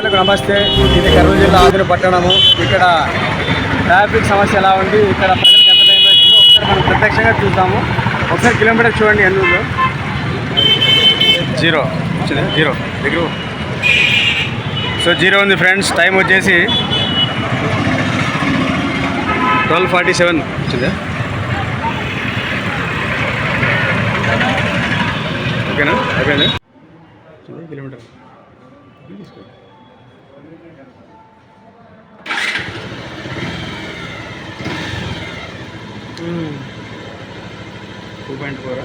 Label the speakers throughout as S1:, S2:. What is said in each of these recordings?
S1: ప్రజలకు నమస్తే. ఇది కర్నూలు జిల్లా ఆదిన పట్టణము. ఇక్కడ ట్రాఫిక్ సమస్య ఎలా ఉంది? ఇక్కడ ప్రజలకు ఎంత టైం పడుతుందో ఒకసారి మనం ప్రత్యక్షంగా చూద్దాము. ఒకసారి కిలోమీటర్ చూడండి ఎన్ని జీరో. వచ్చింది. జీరో. దగ్గర సో జీరో ఉంది ఫ్రెండ్స్. టైం వచ్చేసి ట్వెల్వ్ ఫార్టీ సెవెన్. వచ్చిందా? ఓకేనా? అయిపోయింది kilometre. Two point four.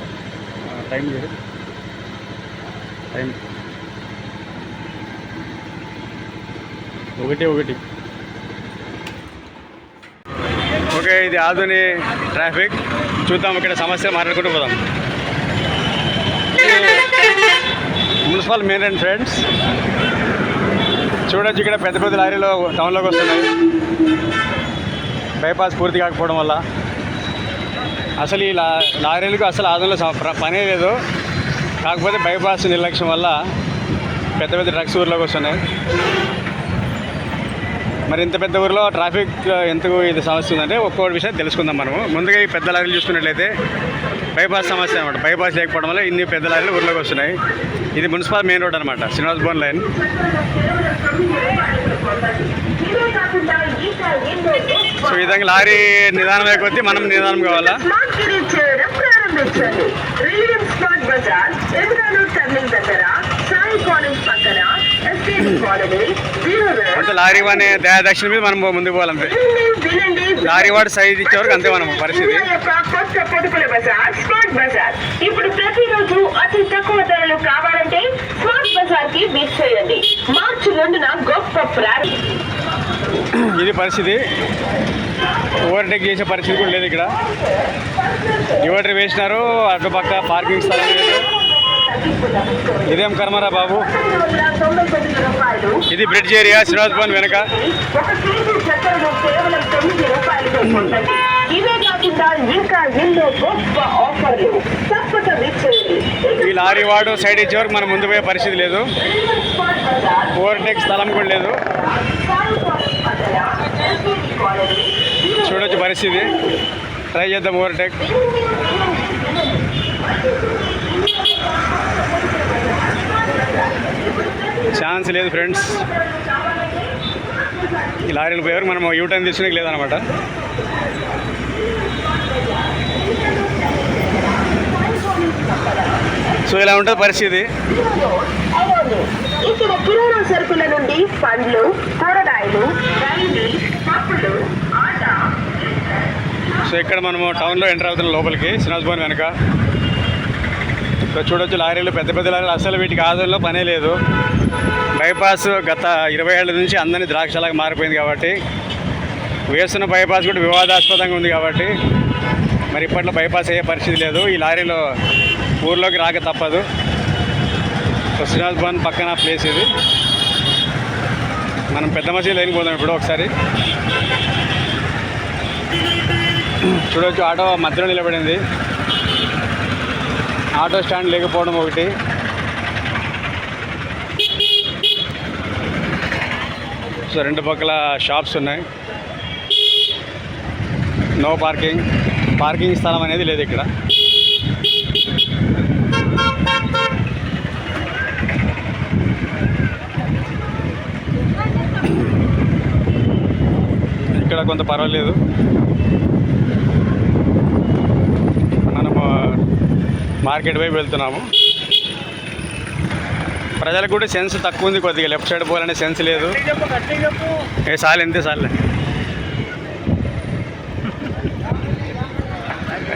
S1: Time లేదు టైం. ఒకటి ఒకటి. ఓకే ఇది ఆధుని ట్రాఫిక్. చూద్దాం ఇక్కడ సమస్య మాట్లాడుకుంటూ పోదాం. మున్సిపల్ మెయిన్ అండ్ ఫ్రెండ్స్ చూడొచ్చు ఇక్కడ పెద్ద పెద్ద లారీలు టౌన్లోకి వస్తున్నాయి. బైపాస్ పూర్తి కాకపోవడం వల్ల. అసలు ఈ లా లారీలకు అసలు ఆదంలో ప్ర- పనే లేదు. కాకపోతే బైపాస్ నిర్లక్ష్యం వల్ల పెద్ద పెద్ద డ్రగ్స్ ఊర్లోకి వస్తున్నాయి. మరి ఇంత పెద్ద ఊరిలో ట్రాఫిక్ ఎందుకు ఇది సమస్య ఉందంటే ఒక్కొక్క విషయం తెలుసుకుందాం మనము. ముందుగా ఈ పెద్ద లారీలు చూసుకున్నట్లయితే బైపాస్ సమస్య అనమాట బైపాస్ లేకపోవడం వల్ల ఇన్ని పెద్ద లారీలు ఊర్లోకి వస్తున్నాయి. ఇది మున్సిపల్ మెయిన్ రోడ్ అనమాట శ్రీనివాస్ భవన్ లైన్. సో ఈ విధంగా లారీ నిదానం కొద్దీ మనం నిదానం కావాలా? అంటే లారీ అనే దయాదక్షిణ మీద మనం ముందుకు పోవాలంతే.
S2: వినండి
S1: లారీ వాడు సైజ్ ఇచ్చేవరకు అంతే మనం పరిస్థితి.
S2: ఇప్పుడు ప్రతిరోజు అతి తక్కువ ధరలు కావాలంటే స్మార్ట్ బజార్కి చేయండి. మార్చి రెండున గొప్ప ప్రారంభం.
S1: ఇది పరిస్థితి. ఓవర్టేక్ చేసే పరిస్థితి కూడా లేదు ఇక్కడ. డివైడర్ వేసినారు అటు పక్క పార్కింగ్ స్థలం లేదు. ఇదేం కర్మరా బాబు? ఇది బ్రిడ్జ్ ఏరియా శ్రీనివాస్ భవన్ వెనక. ఈ లారీ వాడు సైడ్ ఇచ్చే వరకు మనం ముందు పోయే పరిస్థితి లేదు. ఓవర్టేక్ స్థలం కూడా లేదు. చూడొచ్చు పరిస్థితి. ట్రై చేద్దాం ఓవర్టేక్ ఛాన్స్ లేదు ఫ్రెండ్స్ ఈ లారీలు పోయేవారు మనం యూటర్న్ తీసుకునే లేదనమాట సో ఇలా ఉంటుంది పరిస్థితి.
S2: ఇక్కడ కిరాణా సరుకుల నుండి పండ్లు కూరగాయలు పప్పులు
S1: సో ఇక్కడ మనము టౌన్లో ఎంటర్ అవుతున్న లోపలికి శ్రీనివాస్ భవన్ వెనక. సో చూడొచ్చు లారీలు పెద్ద పెద్ద లారీలు అసలు వీటికి ఆదంలో పనే లేదు. బైపాస్ గత ఇరవై ఏళ్ళ నుంచి అందరినీ ద్రాక్షలాగా మారిపోయింది కాబట్టి వేస్తున్న బైపాస్ కూడా వివాదాస్పదంగా ఉంది కాబట్టి మరి ఇప్పట్లో బైపాస్ అయ్యే పరిస్థితి లేదు. ఈ లారీలో ఊర్లోకి రాక తప్పదు. సో శ్రీనివాస్ భవన్ పక్కన ప్లేస్ ఇది. మనం పెద్ద మసీదు లైన్ పోదాం ఇప్పుడు ఒకసారి? చూడొచ్చు ఆటో మధ్యలో నిలబడింది. ఆటో స్టాండ్ లేకపోవడం ఒకటి. సో రెండు పక్కల షాప్స్ ఉన్నాయి. నో పార్కింగ్ పార్కింగ్ స్థలం అనేది లేదు ఇక్కడ. ఇక్కడ కొంత పర్వాలేదు. మనము మార్కెట్ వైపు వెళ్తున్నాము. ప్రజలకు కూడా సెన్స్ తక్కువ ఉంది కొద్దిగా. లెఫ్ట్ సైడ్ పోవాలనే సెన్స్ లేదు. ఏ సార్లు ఎంతే సార్లే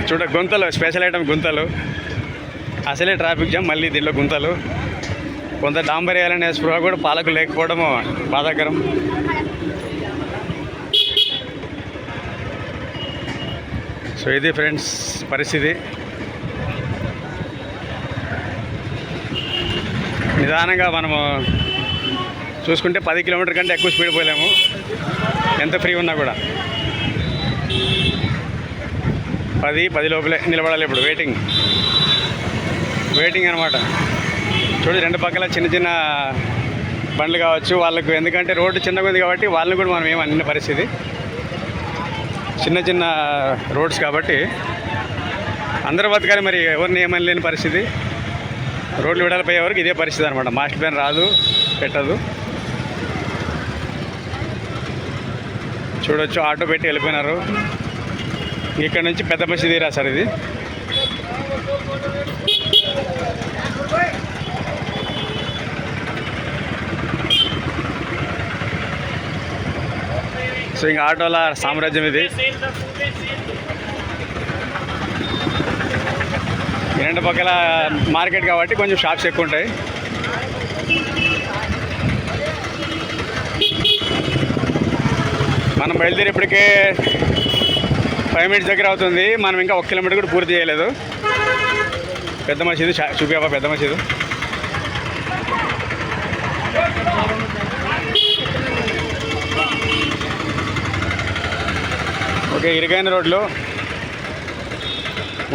S1: చూడ గుంతలు స్పెషల్ ఐటమ్ గుంతలు. అసలే ట్రాఫిక్ జామ్ మళ్ళీ దీనిలో గుంతలు. కొంత డాంబర్ వేయాలనే స్పృహ కూడా పాలకు లేకపోవడము బాధాకరం. సో ఇది ఫ్రెండ్స్ పరిస్థితి. నిదానంగా మనము చూసుకుంటే పది కిలోమీటర్ కంటే ఎక్కువ స్పీడ్ పోలేము. ఎంత ఫ్రీ ఉన్నా కూడా. పది పది లోపలే నిలబడాలి ఇప్పుడు వెయిటింగ్ వెయిటింగ్ అనమాట చూడు రెండు పక్కల చిన్న చిన్న బండ్లు కావచ్చు వాళ్ళకు ఎందుకంటే రోడ్డు చిన్నగా ఉంది కాబట్టి వాళ్ళని కూడా మనం ఏమన్న పరిస్థితి. చిన్న చిన్న రోడ్స్ కాబట్టి అందరూ బతకాలి మరి ఎవరిని ఏమని లేని పరిస్థితి. రోడ్లు విడాలిపోయే వరకు ఇదే పరిస్థితి అనమాట మాస్టర్ ప్లాన్ రాదు పెట్టదు. చూడొచ్చు ఆటో పెట్టి వెళ్ళిపోయినారు. ఇక్కడ నుంచి పెద్ద మసీది సార్ ఇది? సో ఇంకా ఆటోల సామ్రాజ్యం ఇది. రెండు పక్కల మార్కెట్ కాబట్టి కొంచెం షాప్స్ ఎక్కువ ఉంటాయి. మనం బయలుదేరి ఇప్పటికే ఫైవ్ మినిట్స్ దగ్గర అవుతుంది. మనం ఇంకా ఒక కిలోమీటర్ కూడా పూర్తి చేయలేదు. పెద్ద మసీదు చూపి పెద్ద మసీదు. ఓకే ఇరుకైన రోడ్లు.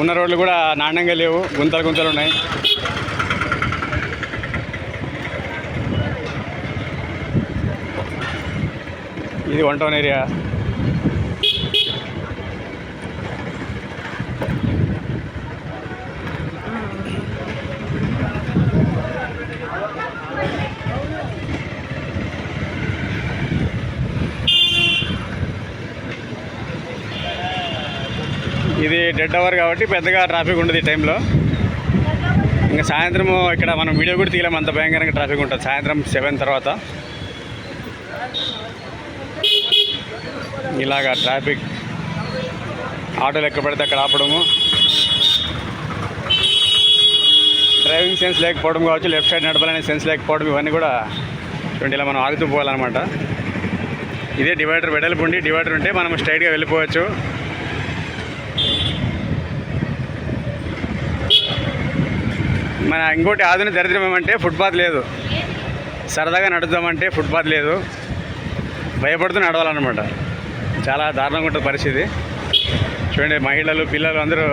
S1: ఉన్న రోడ్లు కూడా నాణ్యంగా లేవు గుంతలు గుంతలు ఉన్నాయి. ఇది one town area. Dead hour కాబట్టి పెద్దగా ట్రాఫిక్ ఉండదు ఈ టైంలో ఇంకా సాయంత్రం ఇక్కడ మనం వీడియో కూడా తీయలేము అంత భయంకరంగా ట్రాఫిక్ ఉంటుంది. సాయంత్రం సెవెన్ తర్వాత. ఇలాగా ట్రాఫిక్ ఆటోలు ఎక్కడ పడితే అక్కడ ఆపడము. డ్రైవింగ్ సెన్స్ లేకపోవడం కావచ్చు లెఫ్ట్ సైడ్ నడపాలనే సెన్స్ లేకపోవడం ఇవన్నీ కూడా చూడండి ఇలా మనం ఆగుతూ పోవాలన్నమాట. ఇదే డివైడర్ వెడల్పు ఉండి డివైడర్ ఉంటే మనం స్ట్రైట్గా వెళ్ళిపోవచ్చు. మన ఇంకోటి ఆధునిక దరిద్రం ఏమంటే ఫుట్పాత్ లేదు. సరదాగా నడుద్దామంటే ఫుట్పాత్ లేదు. భయపడుతూ నడవాలన్నమాట. చాలా దారుణంగా ఉంటుంది పరిస్థితి. చూడండి మహిళలు పిల్లలు అందరూ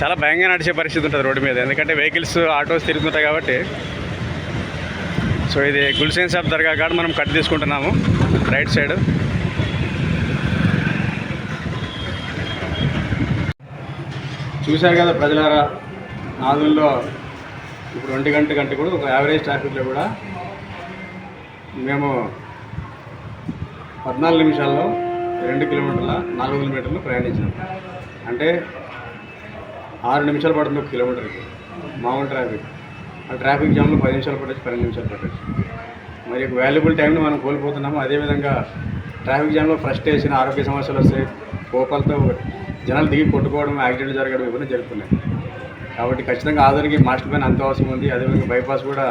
S1: చాలా భయంగా నడిచే పరిస్థితి ఉంటుంది రోడ్డు మీద. ఎందుకంటే వెహికల్స్ ఆటోస్ తిరుగుతుంటాయి కాబట్టి. సో ఇది గుల్సేన్ షాప్ దర్గా కాడ మనం కట్ తీసుకుంటున్నాము. Right side. చూశారు కదా ప్రజలారా నాదుల్లో ఇప్పుడు ఒంటి గంట గంట కూడా ఒక యావరేజ్ ట్రాఫిక్లో కూడా మేము పద్నాలుగు నిమిషాల్లో రెండు కిలోమీటర్ల నాలుగు వందల మీటర్లు ప్రయాణించాం. అంటే ఆరు నిమిషాలు పడుతుంది ఒక కిలోమీటర్కి మామూలు ట్రాఫిక్ ఆ ట్రాఫిక్ జామ్లో పది నిమిషాలు పట్టచ్చు పన్నెండు నిమిషాలు పట్టచ్చు మరి ఒక వాల్యుబుల్ టైంని మనం కోల్పోతున్నాము. అదేవిధంగా ట్రాఫిక్ జామ్లో ఫ్రస్ట్రేషన్ ఆరోగ్య సమస్యలు వస్తాయి కోపాలతో జనాలు దిగి కొట్టుకోవడం యాక్సిడెంట్ జరగడం ఇవన్నీ జరుగుతున్నాయి. కాబట్టి ఖచ్చితంగా ఆధునిక మాస్టర్ ప్లాన్ అంత అవసరం ఉంది. అదేవిధంగా బైపాస్ కూడా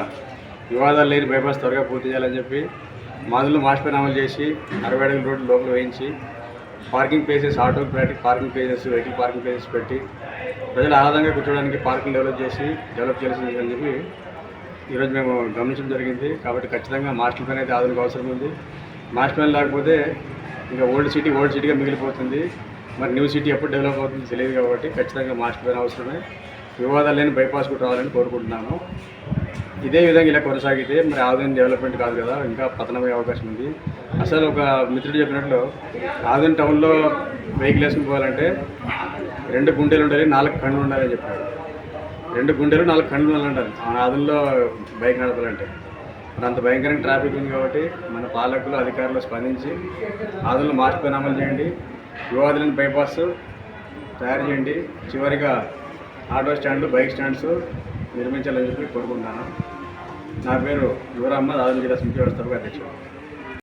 S1: వివాదాలు లేని బైపాస్ త్వరగా పూర్తి చేయాలని చెప్పి మాదులు మాస్టర్ ప్లాన్ అమలు చేసి అరవై అడుగుల రోడ్డు లోపల వేయించి parking places auto parking places vehicle parking places పెట్టి ప్రజలు ఆనందంగా కూర్చోడానికి పార్కింగ్ డెవలప్ చేసి డెవలప్ చేయాల్సింది అని చెప్పి ఈరోజు మేము గమనించడం జరిగింది. కాబట్టి ఖచ్చితంగా మాస్టర్ ప్లాన్ అయితే ఆధునిక అవసరం ఉంది. మాస్టర్ ప్లాన్ లేకపోతే ఇంకా ఓల్డ్ సిటీ ఓల్డ్ సిటీగా మిగిలిపోతుంది. మరి న్యూ సిటీ ఎప్పుడు డెవలప్ అవుతుంది తెలియదు కాబట్టి ఖచ్చితంగా మాస్టర్ ప్లాన్ అవసరమే. వివాదాలు లేని బైపాస్ కూడా రావాలని కోరుకుంటున్నాను. ఇదే విధంగా ఇలా కొనసాగితే మరి ఆధునిక డెవలప్మెంట్ కాదు కదా ఇంకా పతనమయ్యే అవకాశం ఉంది. అసలు ఒక మిత్రుడు చెప్పినట్లు ఆధునిక టౌన్లో వెహికల్ వేసుకుని పోవాలంటే రెండు గుండెలు ఉండాలి నాలుగు కళ్ళు ఉండాలని చెప్పాడు. రెండు గుండెలు నాలుగు కళ్ళు ఉండాలంటారు. మన ఆదుల్లో బైక్ నడపాలంటే. మరి అంత భయంకరంగా ట్రాఫిక్ ఉంది కాబట్టి మన పాలకులు అధికారులు స్పందించి ఆదుల్లో మార్చుకొని అమలు చేయండి. వివాదాలను బైపాస్ తయారు చేయండి. చివరిగా ఆటో స్టాండ్లు బైక్ స్టాండ్స్ నిర్మించాలని చెప్పి కోరుకుంటున్నాను. నా పేరు యువరామ్మ రాజు జిల్లా సమితి వ్యవస్థాపక అధ్యక్షుడు.